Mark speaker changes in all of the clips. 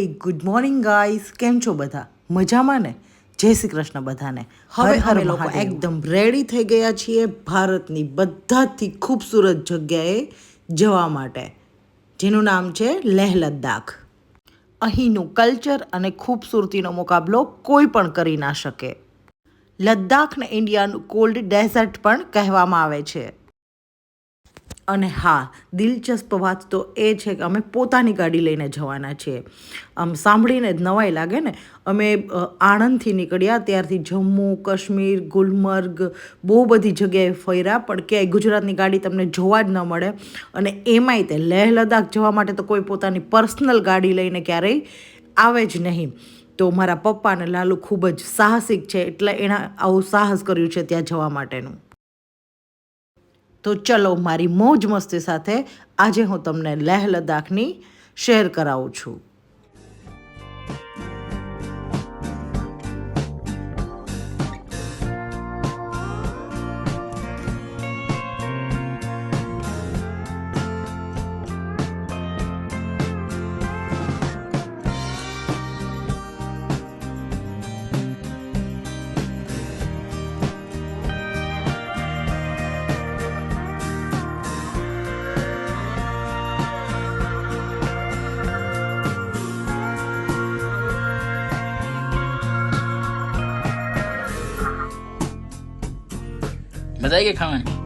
Speaker 1: Good morning guys કેમ છો બધા? મજામાં ને? જય શ્રી કૃષ્ણ બધાને. હવે અમે લોકો એકદમ રેડી થઈ ગયા છીએ ભારતની બધાથી ખૂબસૂરત જગ્યાએ જવા માટે જેનું નામ છે લેહ લદ્દાખ. અહીંનું કલ્ચર અને ખૂબસૂરતીનો મુકાબલો કોઈ પણ કરી ના શકે. લદ્દાખને ઇન્ડિયાનું કોલ્ડ ડેઝર્ટ પણ કહેવામાં આવે છે. અને હા, દિલચસ્પ વાત તો એ છે કે અમે પોતાની ગાડી લઈને જવાના છીએ. આમ સાંભળીને જ નવાઈ લાગે ને. અમે આણંદથી નીકળ્યા, ત્યારથી જમ્મુ, કાશ્મીર, ગુલમર્ગ, બહુ બધી જગ્યાએ ફર્યા, પણ ક્યાંય ગુજરાતની ગાડી તમને જોવા જ ન મળે. અને એમાંય તે લેહ લદ્દાખ જવા માટે તો કોઈ પોતાની પર્સનલ ગાડી લઈને ક્યારેય આવે જ નહીં. તો મારા પપ્પા અને લાલુ ખૂબ જ સાહસિક છે, એટલે એણે આવું સાહસ કર્યું છે ત્યાં જવા માટેનું. તો ચલો મારી મોજ મસ્તી સાથે આજે હું તમને લેહ લદ્દાખની શેર કરાવું છું.
Speaker 2: they get coming.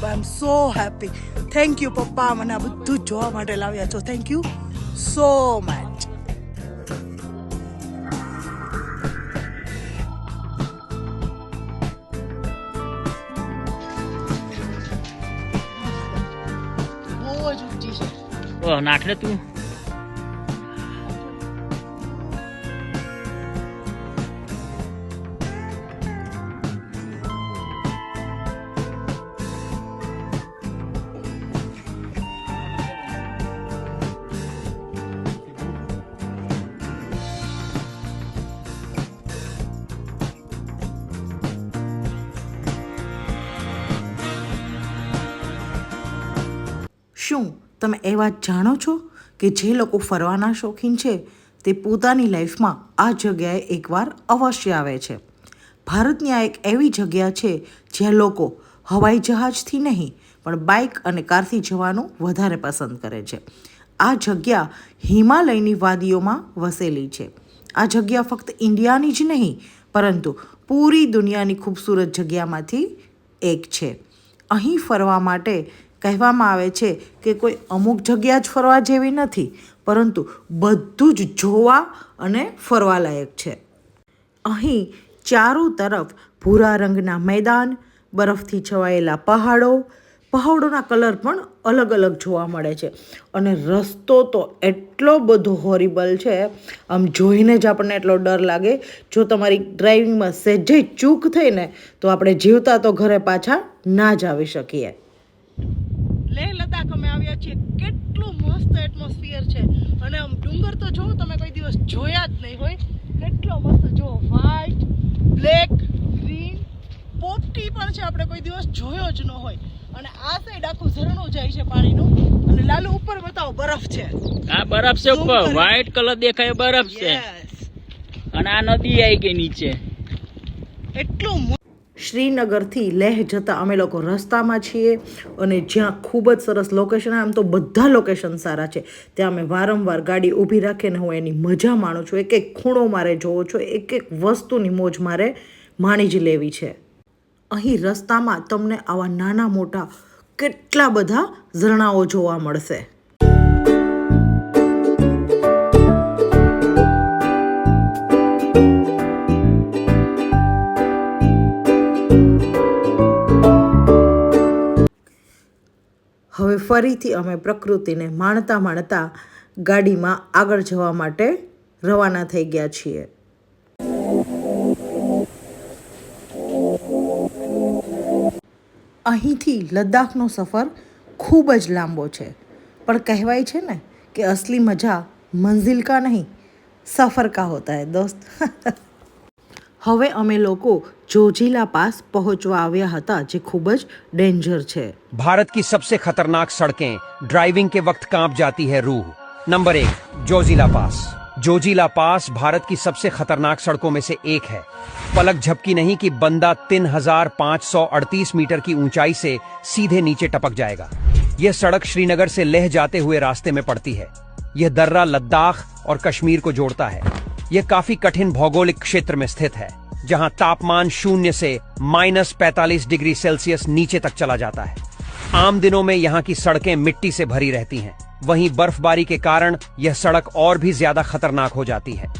Speaker 3: Super I am so happy thank you પપ્પા મને આ બધું જોવા માટે લાવ્યા છો. થેન્ક યુ સો મચ બહુ જ
Speaker 1: વાત જાણો છો કે જે લોકો ફરવાના શોખીન છે, તે પોતાની લાઈફમાં આ જગ્યાએ એકવાર અવશ્ય આવે છે. ભારતની આ એક એવી જગ્યા છે, જ્યાં લોકો હવાઈ જહાજથી નહીં, પણ બાઇક અને કારથી જવાનું વધારે પસંદ કરે છે. આ જગ્યા હિમાલયની વાદીઓમાં વસેલી છે. આ જગ્યા ફક્ત ઇન્ડિયાની જ નહીં, પરંતુ પૂરી દુનિયાની ખૂબસૂરત જગ્યામાંથી એક છે. અહીં ફરવા માટે કહેવામાં આવે છે કે કોઈ અમુક જગ્યા જ ફરવા જેવી નથી, પરંતુ બધું જ જોવા અને ફરવાલાયક છે. અહીં ચારો તરફ ભૂરા રંગના મેદાન, બરફથી છવાયેલા પહાડો, પહાડોના કલર પણ અલગ અલગ જોવા મળે છે. અને રસ્તો તો એટલો બધો હોરિબલ છે, આમ જોઈને જ આપણને એટલો ડર લાગે. જો તમારી ડ્રાઇવિંગમાં સહેજે ચૂક થઈને તો આપણે જીવતા તો ઘરે પાછા ના જ આવી શકીએ.
Speaker 3: લેહ લદ્દાખ અમે આવ્યા છીએ. કેટલું મસ્ત એટમોસ્ફિયર છે. અને આમ ડુંગર તો જો તમે કોઈ દિવસ જોયા જ નહીં હોય. કેટલો મસ્ત જો વ્હાઈટ બ્લેક ગ્રીન પોપટી પણ છે આપણે કોઈ દિવસ જોયો જ ન હોય. અને આ સાઈડ આખું ઝરણું જાય છે પાણીનું. અને લાલુ ઉપર બતાવો બરફ છે.
Speaker 2: આ બરફ છે ઉપર. વ્હાઈટ કલર દેખાય બરફ છે. અને આ નદી આવી ગઈ નીચે.
Speaker 3: એટલું
Speaker 1: શ્રીનગરથી લેહ જતા અમે લોકો રસ્તામાં છીએ અને જ્યાં ખૂબ જ સરસ લોકેશન આમ તો બધા લોકેશન સારા છે. ત્યાં અમે વારંવાર ગાડી ઊભી રાખીને હું એની મજા માણું છું. એક એક ખૂણો મારે જોવો છો. એક એક વસ્તુની મોજ મારે માણી જ લેવી છે. અહીં રસ્તામાં તમને આવા નાના મોટા કેટલા બધા ઝરણાઓ જોવા મળશે. હવે ફરીથી અમે પ્રકૃતિને માણતા માણતા ગાડીમાં આગળ જવા માટે રવાના થઈ ગયા છીએ. અહીંથી લદ્દાખનો સફર ખૂબ જ લાંબો છે. પણ કહેવાય છે ને કે અસલી મજા મંઝિલ કા નહીં સફર કા હોતા હે દોસ્ત. હવે અમે લોકો જોજીલા પાસ પહોંચવા આવ્યા હતા જે ખૂબ જ ડેન્જર છે
Speaker 4: भारत की सबसे खतरनाक सड़कें ड्राइविंग के वक्त कांप जाती है रूह नंबर एक जोजिला पास जोजिला पास भारत की सबसे खतरनाक सड़कों में से एक है पलक झपकी नहीं कि बंदा तीन हजार पाँच सौ अड़तीस मीटर की ऊंचाई से सीधे नीचे टपक जाएगा यह सड़क श्रीनगर से लेह जाते हुए रास्ते में पड़ती है यह दर्रा लद्दाख और कश्मीर को जोड़ता है यह काफी कठिन भौगोलिक क्षेत्र में स्थित है जहां तापमान शून्य से माइनस पैतालीस डिग्री सेल्सियस नीचे तक चला जाता है आम दिनों में यहाँ की सड़कें मिट्टी से भरी रहती हैं वहीं बर्फबारी के कारण यह सड़क और भी ज्यादा खतरनाक हो जाती है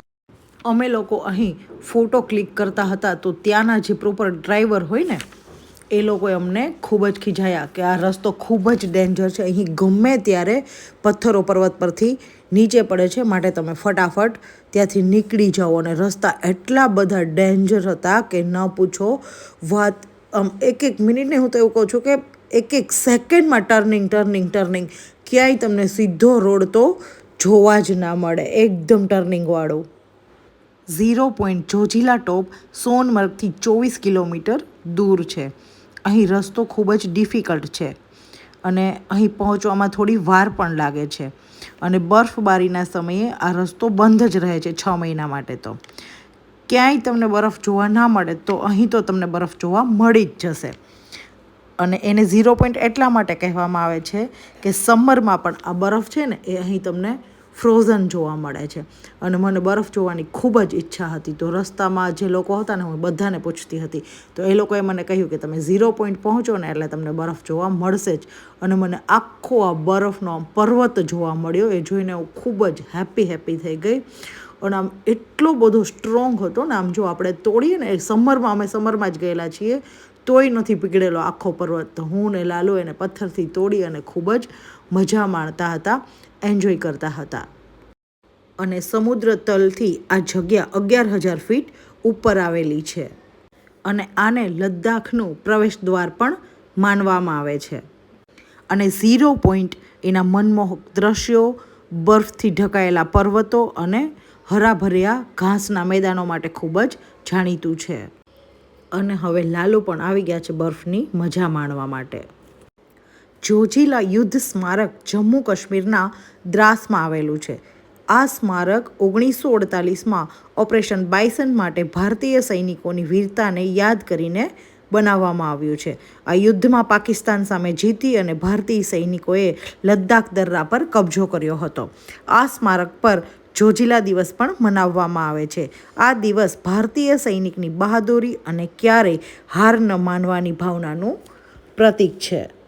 Speaker 1: અમે લોકો અહીં ફોટો ક્લિક કરતા હતા તો ત્યાંના જે પ્રોપર ડ્રાઈવર હોય ને એ લોકોએ અમને ખૂબ જ ખીજાયા કે આ રસ્તો ખૂબ જ ડેન્જર છે. અહીં ગમે ત્યારે પથ્થરો પર્વત પરથી નીચે પડે છે, માટે તમે ફટાફટ ત્યાંથી નીકળી જાઓ અને રસ્તા એટલા બધા ડેન્જર હતા કે ન પૂછો વાત, આમ એક એક મિનિટને હું તો એવું કહું છું કે એક એક સેકન્ડમાં ટર્નિંગ ટર્નિંગ ટર્નિંગ ક્યાંય તમને સીધો રોડ તો જોવા જ ના મળે, એકદમ ટર્નિંગવાળું ઝીરો પોઈન્ટ જોજીલા ટોપ સોનમર્ગથી ચોવીસ કિલોમીટર દૂર છે. અહીં રસ્તો ખૂબ જ ડિફિકલ્ટ છે અને અહીં પહોંચવામાં થોડી વાર પણ લાગે છે. અને બરફબારીના સમયે આ રસ્તો બંધ જ રહે છે છ મહિના માટે તો. ક્યાંય તમને બરફ જોવા ના મળે તો અહીં તો તમને બરફ જોવા મળી જ જશે. અને એને ઝીરો પોઈન્ટ એટલા માટે કહેવામાં આવે છે કે સમરમાં પણ આ બરફ છે ને એ અહીં તમને ફ્રોઝન જોવા મળે છે. અને મને બરફ જોવાની ખૂબ જ ઈચ્છા હતી. તો રસ્તામાં જે લોકો હતા ને, હું બધાને પૂછતી હતી. તો એ લોકોએ મને કહ્યું કે તમે ઝીરો પોઈન્ટ પહોંચો ને, એટલે તમને બરફ જોવા મળશે જ. અને મને આખો આ બરફનો પર્વત જોવા મળ્યો. એ જોઈને હું ખૂબ જ હેપી હેપી થઈ ગઈ. અને આમ એટલો બધો સ્ટ્રોંગ હતો ને, આમ જો આપણે તોડીએ ને સમરમાં અમે સમરમાં જ ગયેલા છીએ, તોય નથી પીગળેલો આખો પર્વત. હું ને લાલુ એને પથ્થરથી તોડી અને ખૂબ જ મજા માણતા હતા એન્જોય કરતા હતા. અને સમુદ્ર તલથી આ જગ્યા અગિયાર હજાર ફીટ ઉપર આવેલી છે. અને આને લદ્દાખનું પ્રવેશ દ્વાર પણ માનવામાં આવે છે. અને ઝીરો પોઈન્ટ એના મનમોહક દ્રશ્યો, બરફથી ઢંકાયેલા પર્વતો અને હરાભર્યા ઘાસના મેદાનો માટે ખૂબ જ જાણીતું છે. અને હવે લાલુ પણ આવી ગયા છે બરફની મજા માણવા માટે. જોજીલા યુદ્ધ સ્મારક જમ્મુ કાશ્મીરના દ્રાસમાં આવેલું છે. આ સ્મારક ઓગણીસો અડતાલીસમાં ઓપરેશન બાયસન માટે ભારતીય સૈનિકોની વીરતાને યાદ કરીને બનાવવામાં આવ્યું છે. આ યુદ્ધમાં પાકિસ્તાન સામે જીતી અને ભારતીય સૈનિકોએ લદ્દાખ દર્રા પર કબજો કર્યો હતો. આ સ્મારક પર જોજીલા દિવસ પણ મનાવવામાં આવે છે. આ દિવસ ભારતીય સૈનિકની બહાદુરી અને ક્યારેય હાર ન માનવાની ભાવનાનું પ્રતીક છે.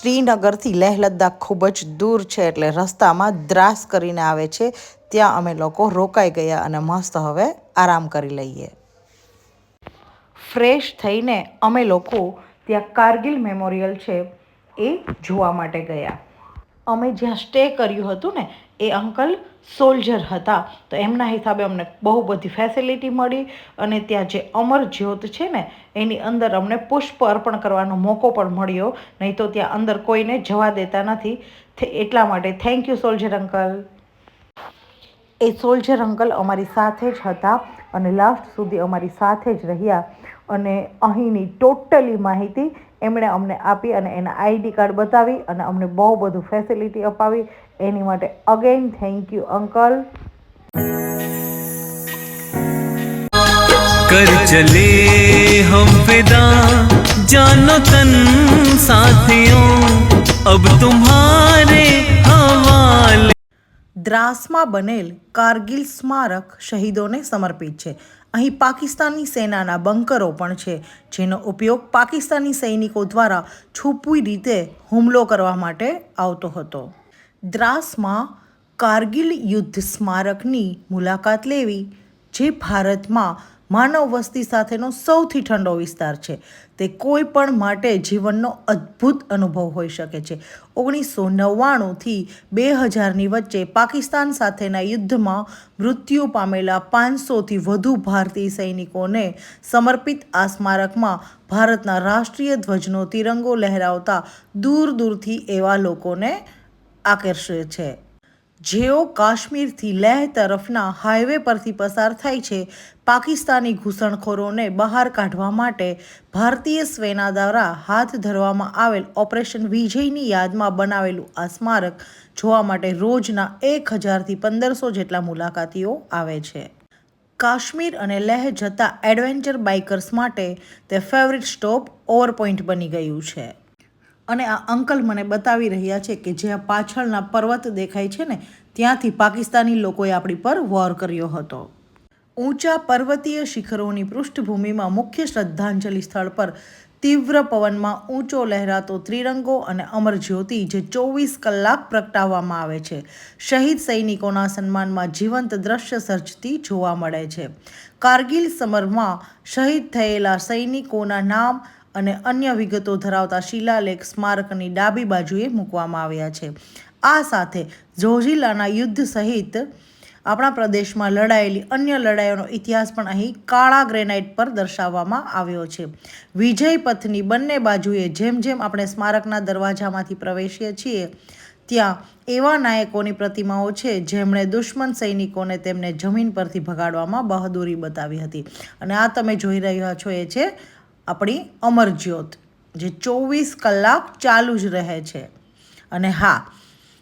Speaker 1: શ્રીનગરથી લેહ લદ્દાખ ખૂબ જ દૂર છે એટલે રસ્તામાં દ્રાસ કરીને આવે છે. ત્યાં અમે લોકો રોકાઈ ગયા અને મસ્ત હવે આરામ કરી લઈએ. ફ્રેશ થઈને અમે લોકો ત્યાં કારગિલ મેમોરિયલ છે એ જોવા માટે ગયા. અમે જ્યાં સ્ટે કર્યું હતું ને, એ અંકલ સોલ્જર હતા, તો એમના હિસાબે અમને બહુ બધી ફેસિલિટી મળી અને ત્યાં જે અમર જ્યોત છે ને, એની અંદર અમને પુષ્પ અર્પણ કરવાનો મોકો પણ મળ્યો. નહીં તો ત્યાં અંદર કોઈને જવા દેતા નથી. એટલા માટે થેન્ક યુ સોલ્જર અંકલ. એ સોલ્જર અંકલ અમારી સાથે જ હતા અને લાસ્ટ સુધી અમારી સાથે જ રહ્યા. અને અહીંની ટોટલી માહિતી એમણે અમને આપી અને એના આઈડી કાર્ડ બતાવી અને અમને બહુ બધું ફેસિલિટી અપાવી. એની માટે અગેન થેન્ક યુ અંકલ
Speaker 5: કર ચલે હમ વિદા જાનો તન સાથિયો અબ તુમ્હારે હવાલે.
Speaker 1: દ્રાસમાં બનેલ કારગિલ સ્મારક શહીદોને સમર્પિત છે. અહીં પાકિસ્તાની સેનાના બંકરો પણ છે, જેનો ઉપયોગ પાકિસ્તાની સૈનિકો દ્વારા છુપી રીતે હુમલો કરવા માટે આવતો હતો. દ્રાસમાં કારગિલ યુદ્ધ સ્મારકની મુલાકાત લેવી, જે ભારતમાં માનવ વસ્તી સાથેનો સૌથી ઠંડો વિસ્તાર છે તે કોઈ પણ માટે જીવનનો અદ્ભુત અનુભવ હોઈ શકે છે. ઓગણીસો નવ્વાણુંથી બે હજારની વચ્ચે પાકિસ્તાન સાથેના યુદ્ધમાં મૃત્યુ પામેલા પાંચસોથી વધુ ભારતીય સૈનિકોને સમર્પિત આ સ્મારકમાં ભારતના રાષ્ટ્રીય ધ્વજનો તિરંગો લહેરાવતા દૂર દૂરથી એવા લોકોને આકર્ષે છે. જેઓ કાશ્મીરથી લેહ તરફના હાઈવે પરથી પસાર થાય છે, પાકિસ્તાની ઘૂસણખોરોને બહાર કાઢવા માટે ભારતીય સેના દ્વારા હાથ ધરવામાં આવેલ ઓપરેશન વિજયની યાદમાં બનાવેલું આ સ્મારક જોવા માટે રોજના એક હજારથી પંદરસો જેટલા મુલાકાતીઓ આવે છે. કાશ્મીર અને લેહ જતા એડવેન્ચર બાઇકર્સ માટે તે ફેવરિટ સ્ટોપ ઓવર પોઈન્ટ બની ગયું છે. અને આ અંકલ મને બતાવી રહ્યા છે કે જ્યાં પાછળના પર્વત દેખાય છે ને, ત્યાંથી પાકિસ્તાની લોકોએ આપણી પર વોર કર્યો હતો. ઊંચા પર્વતીય શિખરોની પૃષ્ઠભૂમિમાં મુખ્ય શ્રદ્ધાંજલિ સ્થળ પર તીવ્ર પવનમાં ઊંચો લહેરાતો ત્રિરંગો અને અમર જ્યોતિ જે ચોવીસ કલાક પ્રગટાવવામાં આવે છે. શહીદ સૈનિકોના સન્માનમાં જીવંત દ્રશ્ય સર્જતી જોવા મળે છે. કારગિલ સમરમાં શહીદ થયેલા સૈનિકોના નામ અને અન્ય વિગતો ધરાવતા શિલાલેખ સ્મારકની ડાબી બાજુએ મૂકવામાં આવ્યા છે. આ સાથે જોજિલાના યુદ્ધ સહિત આપણા પ્રદેશમાં લડાયેલી અન્ય લડાઈઓનો ઇતિહાસ પણ અહીં કાળા ગ્રેનાઇટ પર દર્શાવવામાં આવ્યો છે. વિજય પથની બંને બાજુએ જેમ જેમ આપણે સ્મારકના દરવાજામાંથી પ્રવેશીએ છીએ, ત્યાં એવા નાયકોની પ્રતિમાઓ છે જેમણે દુશ્મન સૈનિકોને તેમને જમીન પરથી ભગાડવામાં બહાદુરી બતાવી હતી. અને આ તમે જોઈ રહ્યા છો એ છે આપણી અમરજ્યોત, જે ચોવીસ કલાક ચાલુ જ રહે છે. અને હા,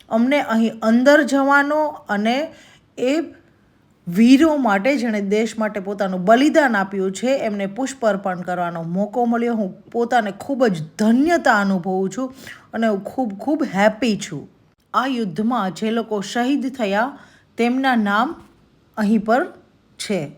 Speaker 1: અમને અહીં અંદર જવાનો અને એ વીરો માટે જેણે દેશ માટે પોતાનું બલિદાન આપ્યું છે, એમને પુષ્પ અર્પણ કરવાનો મોકો મળ્યો. હું પોતાને ખૂબ જ ધન્યતા અનુભવું છું અને હું ખૂબ ખૂબ હેપી છું. આ યુદ્ધમાં જે લોકો શહીદ થયા, તેમના નામ અહીં પર છે.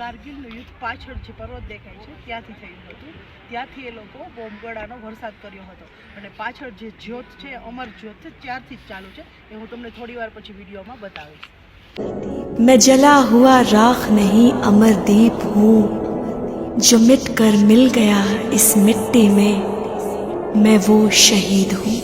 Speaker 1: કારગિલનું યુદ્ધ પાછળ જે પર્વત દેખાય છે ત્યાંથી થયું હતું. ત્યાંથી એ લોકો બોમગળાનો વરસાદ કર્યો હતો. અને પાછળ જે જ્યોત છે અમર જ્યોત છે ત્યારથી જ ચાલુ છે. એ હું તમને થોડી વાર પછી વિડીયોમાં બતાવીશ.
Speaker 6: મેં જલા હુઆ રાખ નહીં અમરદીપ હું. જો મિટ કર મિલ ગયા ઇસ મિટ્ટી મેં મેં વો શહીદ હું.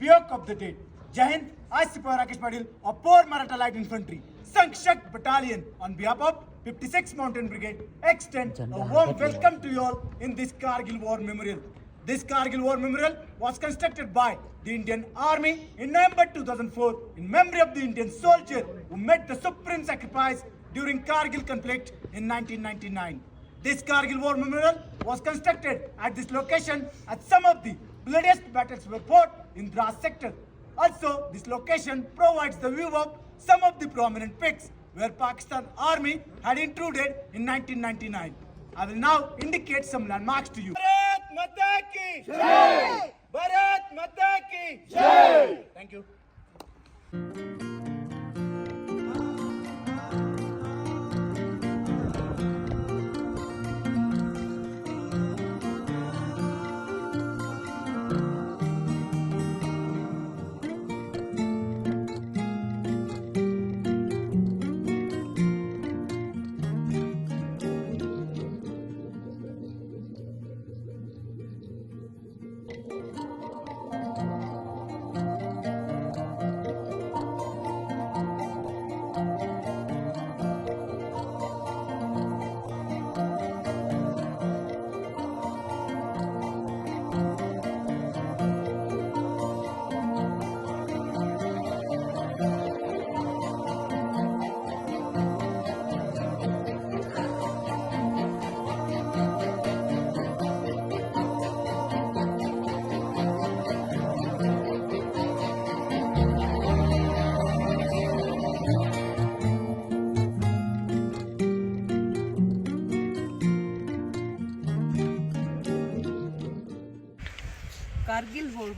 Speaker 7: બ્યોક of the day Jai Hind આજ સિપાઈ રાકેશ પાટીલ અપોર પોર Maratha light infantry સંક્ષક battalion on behalf of 56 Mountain Brigade, extend a warm welcome to you all in this Kargil War Memorial. This Kargil War Memorial was constructed by the Indian Army in November 2004 in memory of the Indian soldier who made the supreme sacrifice during Kargil conflict in 1999. This Kargil War Memorial was constructed at this location as some of the bloodiest battles were fought in Dras sector. Also, this location provides the view of some of the prominent peaks where Pakistan Army had intruded in 1999. I will now indicate some landmarks to you. Bharat Mata ki Jai! Bharat Mata ki Jai! Thank you.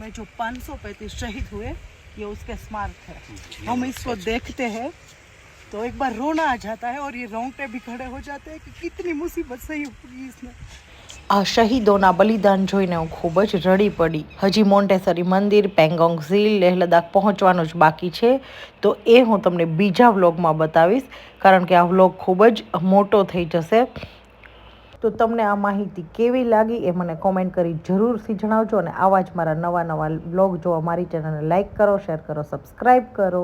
Speaker 3: में जो 535 शहीद हुए ये उसके स्मारक है हम इसको देखते हैं तो एक बार रोना आ जाता है और ये रोंगटे भी खड़े हो जाते हैं कि कितनी मुसीबत सही होगी इसने
Speaker 1: આ શહીદોના બલિદાન જોઈને હું ખૂબ જ રડી પડી હજી મોન્ટેસરી મંદિર પેંગોંગ ઝીલ લેહ લદ્દાખ પહોંચવાનું જ બાકી છે તો એ હું તમને બીજા વ્લોગમાં બતાવીશ કારણ કે આ વ્લોગ ખૂબ જ મોટો થઈ જશે તો તમને આ માહિતી કેવી લાગી એ મને કોમેન્ટ કરી જરૂરથી જણાવજો અને આવા જ મારા નવા નવા બ્લોગ જોવા મારી ચેનલને લાઇક કરો શેર કરો સબસ્ક્રાઈબ કરો.